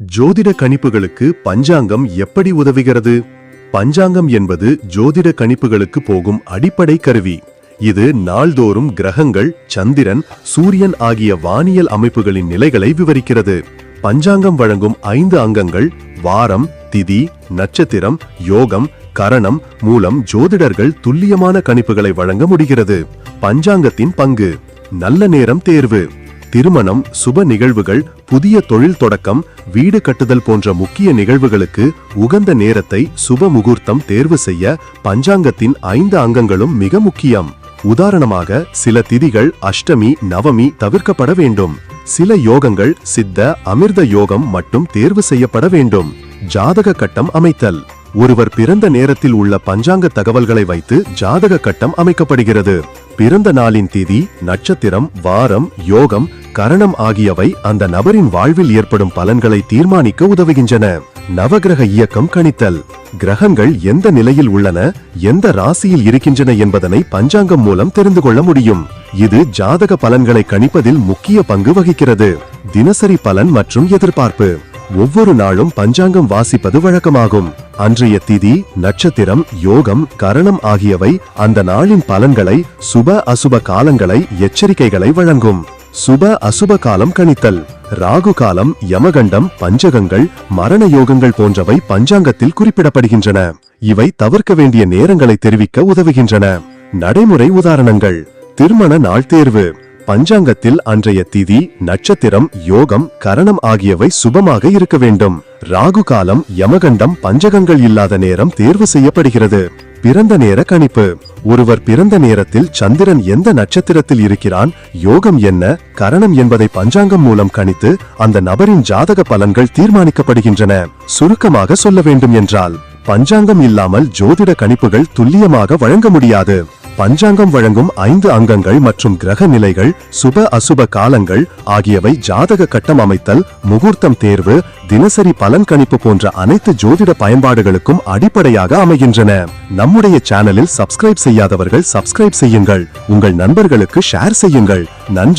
ஜோதிட கணிப்புகளுக்கு பஞ்சாங்கம் எப்படி உதவுகிறது? பஞ்சாங்கம் என்பது ஜோதிட கணிப்புகளுக்கு போகும் அடிப்படை கருவி. இது நாள்தோறும் கிரகங்கள் சந்திரன் சூரியன் ஆகிய வானியல் அமைப்புகளின் நிலைகளை விவரிக்கிறது. பஞ்சாங்கம் வழங்கும் ஐந்து அங்கங்கள் வாரம் திதி நட்சத்திரம் யோகம் கரணம் மூலம் ஜோதிடர்கள் துல்லியமான கணிப்புகளை வழங்க முடிகிறது. பஞ்சாங்கத்தின் பங்கு நல்ல நேரம் தேர்வு. திருமணம் சுப நிகழ்வுகள் புதிய தொழில் தொடக்கம் வீடு கட்டுதல் போன்ற முக்கிய நிகழ்வுகளுக்கு உகந்த நேரத்தை சுப முகூர்த்தம் தேர்வு செய்ய பஞ்சாங்கத்தின் ஐந்து அங்கங்களும் மிக முக்கியம். உதாரணமாக சில திதிகள் அஷ்டமி நவமி தவிர்க்கப்பட வேண்டும். சில யோகங்கள் சித்த அமிர்த யோகம் மட்டும் தேர்வு செய்யப்பட வேண்டும். ஜாதக கட்டம் அமைத்தல். ஒருவர் பிறந்த நேரத்தில் உள்ள பஞ்சாங்க தகவல்களை வைத்து ஜாதக கட்டம் அமைக்கப்படுகிறது. பிறந்த நாளின் திதி நட்சத்திரம் வாரம் யோகம் கரணம் ஆகியவை அந்த நபரின் வாழ்வில் ஏற்படும் பலன்களை தீர்மானிக்க உதவுகின்றன. நவகிரக இயக்கம் கணித்தல். கிரகங்கள் எந்த நிலையில் உள்ளன எந்த ராசியில் இருக்கின்றன என்பதனை பஞ்சாங்கம் மூலம் தெரிந்து கொள்ள முடியும். இது ஜாதக பலன்களை கணிப்பதில் முக்கிய பங்கு வகிக்கிறது. தினசரி பலன் மற்றும் எதிர்பார்ப்பு. ஒவ்வொரு நாளும் பஞ்சாங்கம் வாசிப்பது வழக்கமாகும். அன்றைய திதி நட்சத்திரம் யோகம் கரணம் ஆகியவை அந்த நாளின் பலன்களை சுப அசுப காலங்களை எச்சரிக்கைகளை வழங்கும். சுப அசுப காலம் கணித்தல் ராகு காலம் யமகண்டம் பஞ்சகங்கள் மரண யோகங்கள் போன்றவை பஞ்சாங்கத்தில் குறிப்பிடப்படுகின்றன. இவை தவிர்க்க வேண்டிய நேரங்களை தெரிவிக்க உதவுகின்றன. நடைமுறை உதாரணங்கள். திருமண நாள் தேர்வு. பஞ்சாங்கத்தில் அன்றைய திதி நட்சத்திரம் யோகம் கரணம் ஆகியவை சுபமாக இருக்க வேண்டும். ராகு காலம் யமகண்டம் பஞ்சகங்கள் இல்லாத நேரம் தேர்வு செய்யப்படுகிறது. பிறந்த நேர கணிப்பு. ஒருவர் பிறந்த நேரத்தில் சந்திரன் எந்த நட்சத்திரத்தில் இருக்கிறான் யோகம் என்ன கரணம் என்பதை பஞ்சாங்கம் மூலம் கணித்து அந்த நபரின் ஜாதக பலன்கள் தீர்மானிக்கப்படுகின்றன. சுருக்கமாக சொல்ல வேண்டும் என்றால் பஞ்சாங்கம் இல்லாமல் ஜோதிட கணிப்புகள் துல்லியமாக வழங்க முடியாது. பஞ்சாங்கம் வழங்கும் ஐந்து அங்கங்கள் மற்றும் கிரக நிலைகள் சுப அசுப காலங்கள் ஆகியவை ஜாதக கட்டம் அமைத்தல் முகூர்த்தம் தேர்வு தினசரி பலன் கணிப்பு போன்ற அனைத்து ஜோதிட பயன்பாடுகளுக்கும் அடிப்படையாக அமைகின்றன. நம்முடைய சேனலில் சப்ஸ்கிரைப் செய்யாதவர்கள் சப்ஸ்கிரைப் செய்யுங்கள். உங்கள் நண்பர்களுக்கு ஷேர் செய்யுங்கள். நன்றி.